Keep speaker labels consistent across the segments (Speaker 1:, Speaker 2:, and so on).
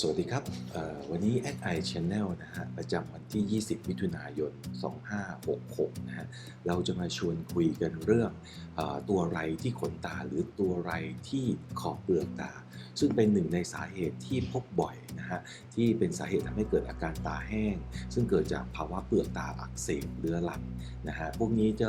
Speaker 1: สวัสดีครับ วันนี้ Ad i Channel นะฮะประจำวันที่ 20 มิถุนายน 2566 นะฮะเราจะมาชวนคุยกันเรื่องอตัวไรที่ขนตาหรือตัวไรที่ขอบเปลือกตา ซึ่งเป็นหนึ่งในสาเหตุที่พบบ่อยนะฮะที่เป็นสาเหตุทำให้เกิดอาการตาแห้ง ซึ่งเกิดจากภาวะเปลือกตาอักเสบเรื้อรังนะฮะพวกนี้จะ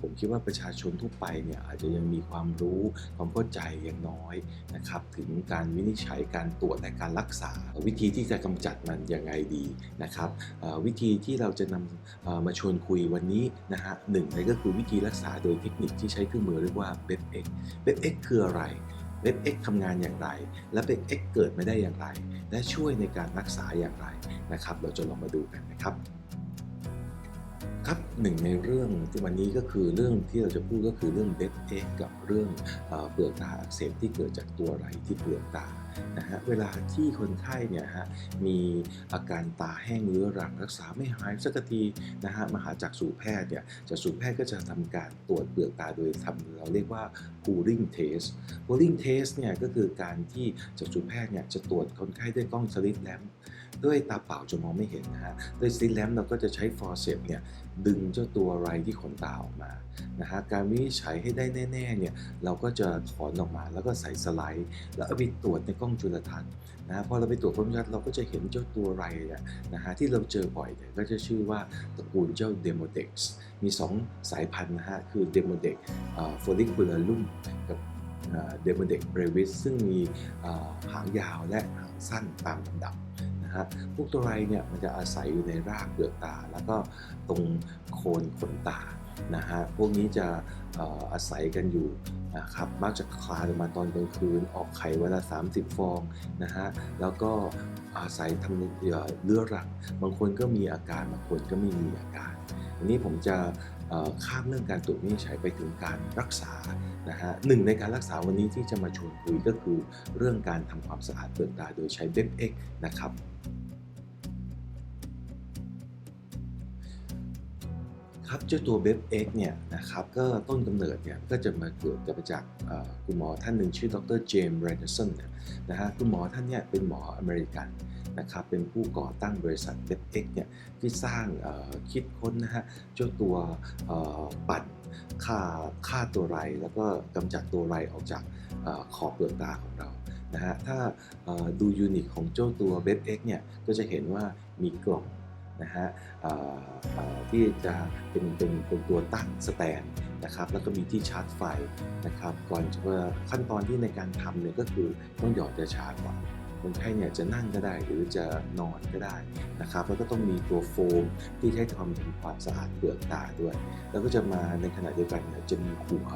Speaker 1: ผมคิดว่าประชาชนทั่วไปเนี่ยอาจจะยังมีความรู้ความเข้าใจยังน้อยนะครับถึงการวินิจฉัยการตรวจและการรักษา วิธีที่จะกำจัดมันยังไงดีนะครับวิธีที่เราจะนำเอ่อมาชวนคุยวันนี้นะฮะหนึ่งเลยก็คือวิธีรักษาโดยเทคนิคที่ใช้เครื่องมือเรียกว่า b e p x b e p x คืออะไร b e p x ทำงานอย่างไร และ b e p x เกิดไม่ได้อย่างไร และช่วยในการรักษาอย่างไรนะครับ เราจะลองมาดูกันนะครับครับหนึ่งในเรื่องที่วันนี้ก็คือเรื่องที่เราจะพูดก็คือเรื่องเบสเอ็กกับเรื่องเอ่อเปลือกตาอักเสบที่เกิดจากตัวไรที่เปลือกตา นะฮะเวลาที่คนไข้เนี่ยฮะมีอาการตาแห้งเรื้อรังรักษาไม่หายสักทีนะฮะมาหาจากสู่แพทย์เนี่ยจากสู่แพทย์ก็จะทำการตรวจเปลือกตาโดยทำเราเรียกว่า pooling test pooling test เนี่ยก็คือการที่จากสู่แพทย์เนี่ยจะตรวจคนไข้ด้วยกล้องสลิดแลมป์ ด้วยตาเปล่าจะมองไม่เห็นนะฮะด้วยสลิดแลมเราก็จะใช้ฟอร์เซปเนี่ยดึงเจ้าตัวไรที่ขนตาออกมานะฮะการวินิจฉัยให้ได้แน่ๆเนี่ยเราก็จะถอนออกมาแล้วก็ใส่สไลด์ แล้วเอาไปตรวจในกล้องจุลทรรศน์นะฮะพอเราไปตรวจกล้องจุลทรรศน์เราก็จะเห็นเจ้าตัวไรเนี่ยนะฮะที่เราเจอบ่อยเนี่ยก็จะชื่อว่าตระกูลเจ้าเดโมเด็กซ์มี 2 สายพันธุ์นะฮะคือเดโมเด็กโฟลิคูลารุ่มกับเดโมเด็กเบรวิสซึ่งมีหางยาวและหางสั้นตามลำดับ นะฮะพวกตัวไรเนี่ยมันจะอาศัยอยู่ในรากเปลือกตา แล้วก็ตรงโคนขนตานะฮะพวกนี้จะอาศัยกันอยู่นะครับมักจะคลานมาตอนกลางคืนออกไข่เวละ30 ฟองนะฮะแล้วก็อาศัยทำเอ่อเลือรังบางคนก็มีอาการบางคนก็ไม่มีอาการอันนี้ผมจะ ข้ามเรื่องการตรวจวินิจฉัยไปถึงการรักษานะฮะหนึ่งในการรักษาวันนี้ที่จะมาชวนคุยก็คือ เรื่องการทำความสะอาดเปลือกตาโดยใช้เบฟเอ็กนะครับ ครับเจ้าตัวเบฟเอ็กเนี่ยนะครับก็ต้นกำเนิดเนี่ยก็จะมาเกิดจะมาจากคุณหมอท่านหนึ่งชื่อดรเจมส์แรนเดอร์สันเนี่ยนะฮะคุณหมอท่านเนี่ยเป็นหมออเมริกันนะครับเป็นผู้ก่อตั้งบริษัทเบฟเอ็กเนี่ยที่สร้างคิดค้นนะฮะเจ้าตัวปั่นฆ่าฆ่าตัวไรแล้วก็กำจัดตัวไรออกจากอขอบเปลือกตาของเรานะฮะถ้าดูยูนิตของเจ้าตัวเบฟเอ็กเนี่ยก็จะเห็นว่ามีกล่อง นะฮะที่จะเป็นเป็นเป็นตัวตั้งสแตนนะครับแล้วก็มีที่ชาร์จไฟนะครับก่อนจะขั้นตอนที่ในการทำเนี่ยก็คือต้องหยอดยาชาก่อนคนไข้เนี่ยจะนั่งก็ได้หรือจะนอนก็ได้นะครับแล้วก็ต้องมีตัวโฟมที่ใช้ทำทำความสะอาดเปลือกตาด้วย แล้วก็จะมาในขณะเดียวกันเนี่ยจะมีหัว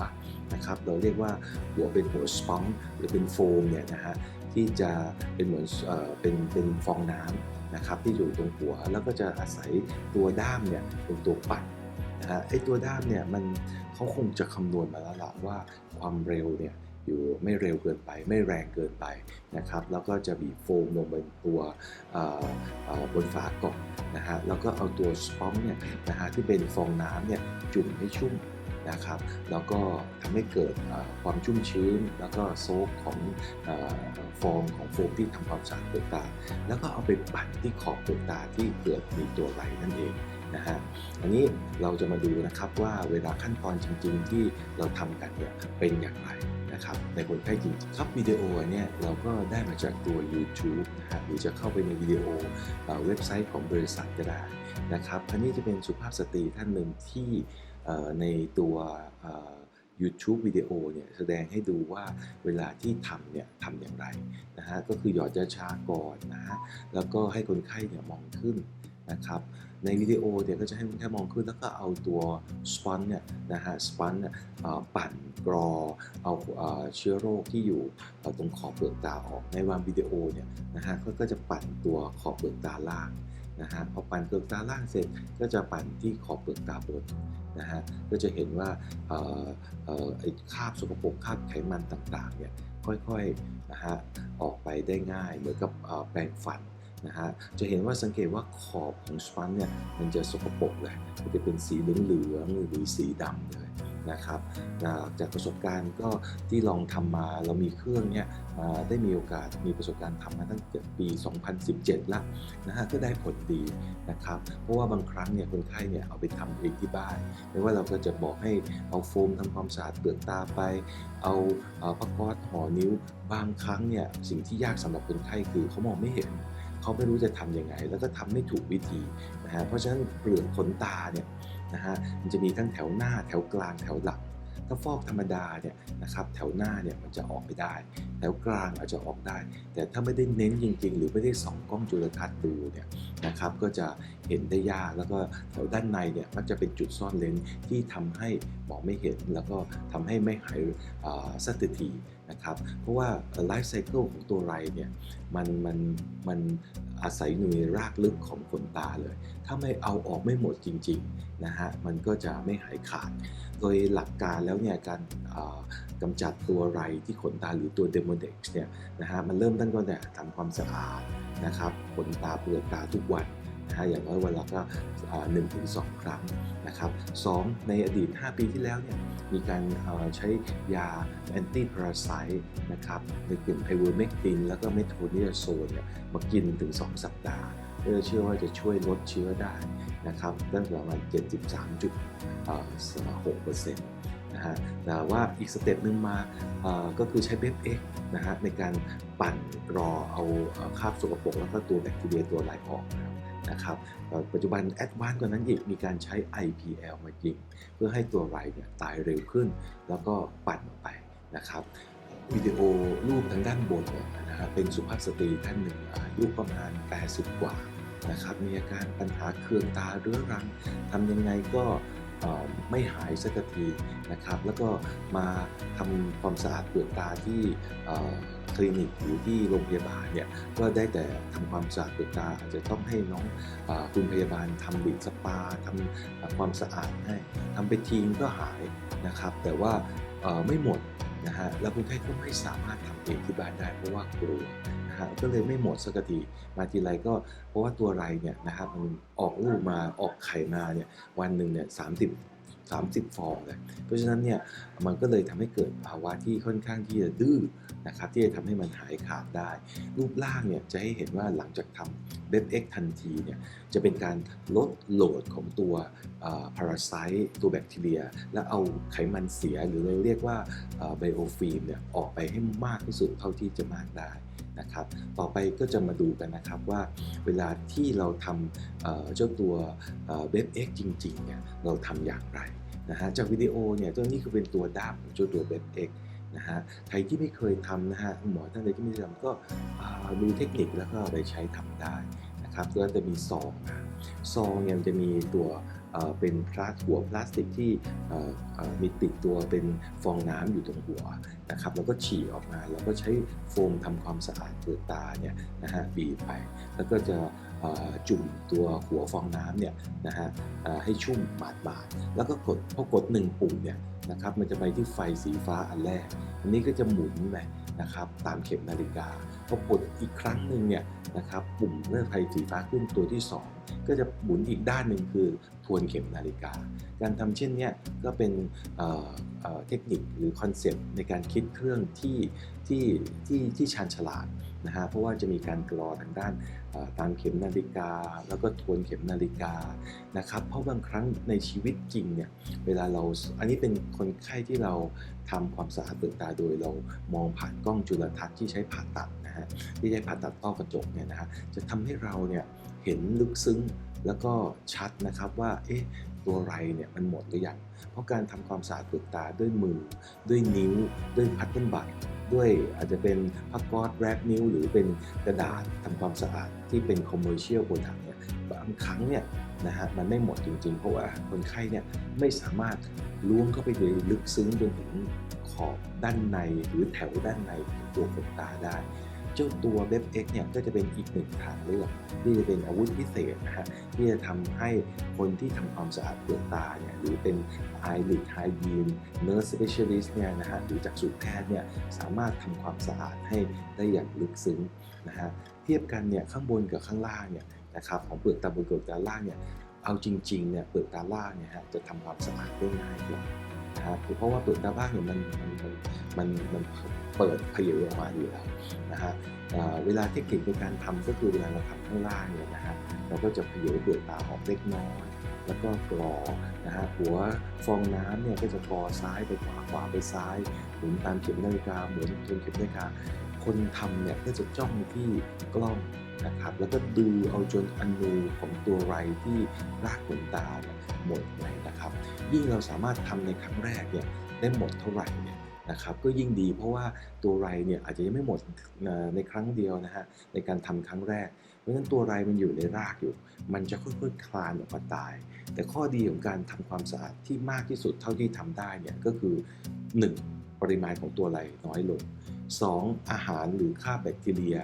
Speaker 1: นะครับเราเรียกว่าหัวเป็นหัวสปองหรือเป็นโฟมเนี่ยนะฮะที่จะเป็นเหมือนเอ่อเป็นเป็นฟองน้ำ นะครับที่อยู่ตรงหัวแล้วก็จะอาศัยตัวด้ามเนี่ยเป็นตัวปั่นะฮะไอ้ตัวด้ามเนี่ยมันเขาคงจะคำนวณมาแล้วละว่าความเร็วเนี่ยอยู่ไม่เร็วเกินไปไม่แรงเกินไปนะครับแล้วก็จะบีบโฟมลงบนตัวบนฝาก่องนะฮะแล้วก็เอาตัวสปอนเนี่ยนะฮะที่เป็นฟองน้ำเนี่ยจุ่มให้ชุ่ม นะครับ แล้วก็ทำให้เกิดความชุ่มชื้น แล้วก็โซกของอฟองของโฟมที่ทำความสะอาดเปลือกตา แล้วก็เอาไปปั่นที่ขอบเปลือกตาที่เกิดมีตัวไหลนั่นเองนะฮะอันนี้เราจะมาดูนะครับว่าเวลาขั้นตอนจริง ๆ ที่เราทำกันเนี่ยเป็นอย่างไรนะครับในคนไข้จริงครับวิดีโอเนี่ยเราก็ได้มาจากตัว YouTube นะฮะหรือจะเข้าไปในวิดีโอเว็บไซต์ของบริษัทก็ได้นะครับอันนี้จะเป็นสุภาพสตรีท่านหนึ่งที่ ในตัว YouTube วิดีโอเนี่ยแสดงให้ดูว่าเวลาที่ทำเนี่ยทำอย่างไรนะฮะก็คือหยอดยาชาก่อนนะฮะแล้วก็ให้คนไข้เนี่ยมองขึ้นนะครับในวิดีโอเนี่ยก็จะให้คนไข้มองขึ้นแล้วก็เอาตัวสปอนเนี่ยนะฮะสปอนเนี่ยปั่นกรอเอาเชื้อโรคที่อยู่ตรงขอบเปลือกตาออกในวันวิดีโอเนี่ยนะฮะก็จะปั่นตัวขอบเปลือกตาล่าง นะฮะพอปั่นเปลือกตาล่างเสร็จก็จะปั่นที่ขอบเปลือกตาบนนะฮะก็จะเห็นว่าเอ่อออไอ้คราบสกปรกคราบไขมันต่างๆเนี่ยค่อยๆนะฮะออกไปได้ง่ายเหมือนกับแปรงฟันนะฮะจะเห็นว่าสังเกตว่าขอบของสปันเนี่ยมันจะสกปรกเลยมันจะเป็นสีเหลืองๆหรือสีดำเลย นะครับจากประสบการณ์ก็ที่ลองทำมาเรามีเครื่องเนี่ยได้มีโอกาสมีประสบการณ์ทำมาตั้งแต่ปี 2017แล้วนะฮะก็ได้ผลดีนะครับเพราะว่าบางครั้งเนี่ยคนไข้เนี่ยเอาไปทำเองที่บ้านไม่ว่าเราก็จะบอกให้เอาโฟมทำความสะอาดเปลือกตาไป เอาเอ่อผ้าก๊อซห่อนิ้วบางครั้งเนี่ยสิ่งที่ยากสำหรับคนไข้คือเขามองไม่เห็นเขาไม่รู้จะทำยังไง แล้วก็ทำไม่ถูกวิธีนะฮะเพราะฉะนั้นเปลือกขนตาเนี่ย นะฮะมันจะมีทั้งแถวหน้าแถวกลางแถวหลังถ้าฟอกธรรมดาเนี่ยนะครับแถวหน้าเนี่ยมันจะออกไม่ได้ แถวกลางอาจจะออกได้ แต่ถ้าไม่ได้เน้นจริง ๆ หรือไม่ได้ส่องกล้องจุลทรรศน์ดูเนี่ยนะครับก็จะเห็นได้ยากแล้วก็แถวด้านในเนี่ยมักจะเป็นจุดซ่อนเลนที่ทำให้มองไม่เห็น แล้วก็ทำให้ไม่หายอ่าสักที นะครับ เพราะว่าไลฟ์ไซเคิลของตัวไรเนี่ยมันมันมันอาศัยอยู่ในรากลึกของขนตาเลย ถ้าไม่เอาออกไม่หมดจริงๆนะฮะมันก็จะไม่หายขาด โดยหลักการแล้วเนี่ยการกำจัดตัวไรที่ขนตาหรือตัวเดโมเด็กซ์เนี่ยนะฮะมันเริ่มตั้งแต่ทำความสะอาดนะครับขนตาเปลือกตาทุกวัน นะอย่างน้อยวันละก็หนึ่งถึงสองครั้งนะครับสองในอดีต 5 ปีที่แล้วเนี่ยมีการใช้ยาแอนตี้พาราไซต์นะครับในกลุ่มไอเวอร์เมกตินแล้วก็เมโทรเนียโซนเนี่ยมากินถึง 2 สัปดาห์เพื่อเชื่อว่าจะช่วยลดเชื้อได้นะครับตั้งแต่ประมาณ73.6%นะฮะแต่ว่าอีกสเต็ปหนึ่งมาก็คือใช้เบฟเอ็กนะฮะในการปั่นรอเอาคราบสกปรกแล้วก็ตัวแบคทีเรียตัวไหลออกนะ ครับปัจจุบันแอดวานซ์กว่านั้นอีกมีการใช้ IPL มายิง เพื่อให้ตัวไรเนี่ยตายเร็วขึ้น แล้วก็ปั่นออกไปนะครับวิดีโอรูปทางด้านบนเนี่ยนะฮะเป็นสุภาพสตรีท่านหนึ่งอายุประมาณ 80 กว่านะครับมีอาการปัญหาเคืองตาเรื้อรังทำยังไงก็ไม่หายสักทีนะครับ แล้วก็มาทำความสะอาดเปลือกตาที่ คลินิกหรือที่โรงพยาบาลเนี่ยก็ได้แต่ทำความสะอาดเปลือกตาอาจจะต้องให้น้องอคุณพยาบาลทำบิดสปาทำเอ่อความสะอาดให้ทำไปทีก็หายนะครับ แต่ว่าไม่หมดนะฮะแล้วคนไข้ก็ไม่สามารถทำเองที่บ้านได้เพราะว่ากลัวนะฮะก็เลยไม่หมดสักทีมาทีไรก็เพราะว่าตัวไรเนี่ยนะครับมันออกลูกมาออกไข่มาเนี่ยวันหนึ่งเนี่ยสามสิบ สามสิบฟองเลยเพราะฉะนั้นเนี่ยมันก็เลยทำให้เกิดภาวะที่ค่อนข้างที่จะดื้อนะครับที่จะทำให้มันหายขาดได้ รูปร่างเนี่ยจะให้เห็นว่าหลังจากทำเบฟเอ็กทันทีเนี่ยจะเป็นการลดโหลดของตัวพาราไซต์ตัวแบคทีเรีย และเอาไขมันเสียหรือเราเรียกว่าไบโอฟิล์มเนี่ยออกไปให้มากที่สุดเท่าที่จะมากได้นะครับ ต่อไปก็จะมาดูกันนะครับว่าเวลาที่เราทำเเจ้าตัวเว็บเอ็กจริงๆเนี่ยเราทำอย่างไรนะฮะจากวิดีโอเนี่ยตัวนี้คือเป็นตัวด้ามของเจ้าตัวเว็บเอ็กนะฮะใครที่ไม่เคยทำนะฮะหมอท่านใดที่ไม่เคยทำก็ดูเทคนิคแล้วก็ไปใช้ทำได้ นะครับก็จะมีซองซองเนี่ยมันจะมีตัวเป็นพลาสหัวพลาสติกที่มีติดตัวเป็นฟองน้ำอยู่ตรงหัวนะครับแล้วก็ฉี่ออกมาแล้วก็ใช้โฟมทำความสะอาดเปลือกตาเนี่ยนะฮะบีบไป แล้วก็จะจุ่มตัวหัวฟองน้ำเนี่ยนะฮะให้ชุ่มบาดบาดแล้วก็กดพอกดหนึ่งปุ่มเนี่ยนะครับมันจะไปที่ไฟสีฟ้าอันแรก อันนี้ก็จะหมุนไป นะครับตามเข็มนาฬิกาพอกดอีกครั้งหนึ่งเนี่ยนะครับปุ่มเลื่อไฟสีฟ้าขึ้นตัวที่สอง ก็จะหมุนอีกด้านหนึ่งคือทวนเข็มนาฬิกา การทำเช่นนี้ก็เป็นเเเทคนิคหรือคอนเซปต์ในการคิดเครื่องที่ที่ที่ที่ชาญฉลาดนะฮะเพราะว่าจะมีการกรอทางด้านเอ่อตามเข็มนาฬิกา แล้วก็ทวนเข็มนาฬิกานะครับเพราะบางครั้งในชีวิตจริงเนี่ยเวลาเราอันนี้เป็นคนไข้ที่เราทำความสะอาดเปลือกตาโดยเรามองผ่านกล้องจุลทรรศน์ที่ใช้ผ่าตัด ฮะที่ใช้ผ่าตัดต้อกระจกเนี่ยนะฮะจะทำให้เราเนี่ยเห็นลึกซึ้งแล้วก็ชัดนะครับว่าเอ๊ะตัวไรเนี่ยมันหมดหรือยังเพราะการทำความสะอาดเปลือกตาด้วยมือ ด้วยนิ้ว ด้วยพัดเดิลบัตด้วยอาจจะเป็นพักก๊อซแรปนิ้ว หรือเป็นกระดาษทำความสะอาดที่เป็นคอมเมอร์เชียลโปรดักต์เนี่ยบางครั้งเนี่ยนะฮะมันไม่หมดจริงๆ เพราะว่าคนไข้เนี่ยไม่สามารถล้วงเข้าไปเลยลึกซึ้งจนถึงขอบด้านในหรือแถวด้านในของตัวขนตาได้ เจ้าตัวเว็บ X เนี่ยก็จะเป็นอีกหนึ่งทางเลือกที่จะเป็นอาวุธพิเศษนะฮะที่จะทำให้คนที่ทำความสะอาดเปลือกตาเนี่ยหรือเป็น eyelid hygiene nurse specialist เนี่ยนะฮะหรือจากสูแพทย์เนี่ยสามารถทำความสะอาดให้ได้อย่างลึกซึ้งนะฮะเทียบกันเนี่ยข้างบนกับข้างล่างเนี่ยนะครับของเปลือกตาบนเปลือกตาล่างเนี่ยเอาจริงๆเนี่ยเปลือกตาล่างเนี่ยฮะจะทำความสะอาดได้ง่ายกว่า นะฮะเพราะว่าเปลือกตาบ้างเนี่ยมันมันมันมันเปิดเผยออกมาอยู่แล้วนะฮะเวลาเทคนิคในการทำก็คือเวลาเราทำข้างล่างเนี่ยนะฮะเราก็จะเผยเปลือกตาออกเล็กน้อยแล้วก็กรอนะฮะหัวฟองน้ำเนี่ยก็จะกรอซ้ายไปขวาขวาไปซ้ายหมุนตามเข็มนาฬิกาเหมุนจนเข็มนาฬิกาคนทำเนี่ยก็จะจ้องที่กล้อง นะครับแล้วก็ดูเอาจนอนูของตัวไรที่รากขนตาเนี่ยหมดไปนะครับ ยิ่งเราสามารถทำในครั้งแรกเนี่ยได้หมดเท่าไหร่เนี่ยนะครับก็ยิ่งดีเพราะว่าตัวไรเนี่ยอาจจะยังไม่หมดในครั้งเดียวนะฮะในการทำครั้งแรก เพราะฉะนั้นตัวไรมันอยู่ในรากอยู่ มันจะค่อยๆคลานออกมาตาย แต่ข้อดีของการทำความสะอาดที่มากที่สุดเท่าที่ทำได้เนี่ยก็คือ 1. ปริมาณของตัวไรน้อยลง 2. อาหารหรือค่าแบคทีเรีย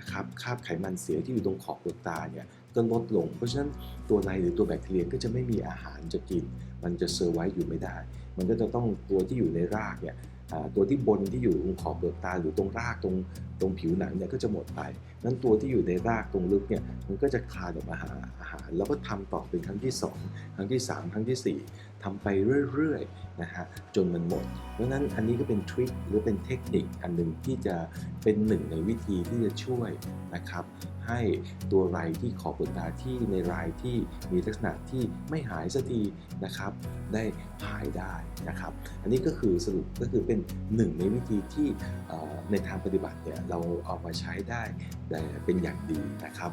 Speaker 1: นะครับคราบไขมันเสียที่อยู่ตรงขอบดวงตาเนี่ยก็ลดลง เพราะฉะนั้นตัวไรหรือตัวแบคทีเรียก็จะไม่มีอาหารจะกิน มันจะเซอร์ไว้อยู่ไม่ได้ มันก็จะต้องตัวที่อยู่ในรากเนี่ยตัวที่บนที่อยู่ตรงขอบเปลือกตาหรือตรงรากตรงตรงผิวหนังเนี่ยก็จะหมดไปนั้นตัวที่อยู่ในรากตรงลึกเนี่ยมันก็จะคลานออกมาหาอาหาร แล้วก็ทำต่อเป็นครั้งที่ 2 ครั้งที่ 3 ครั้งทีสี่4 ทำไปเรื่อยๆนะฮะจนมันหมด เพราะนั้นอันนี้ก็เป็นทริคหรือเป็นเทคนิคอันหนึ่งที่จะเป็นหนึ่งในวิธีที่จะช่วยนะครับให้ตัวไรที่ขอบเปลือกตาที่ในรายที่มีลักษณะที่ไม่หายสักทีนะครับได้หายได้นะครับ อันนี้ก็คือสรุปก็คือเป็นหนึ่งในวิธีที่ในทางปฏิบัติเนี่ยเราเอามาใช้ได้แต่เป็นอย่างดีนะครับ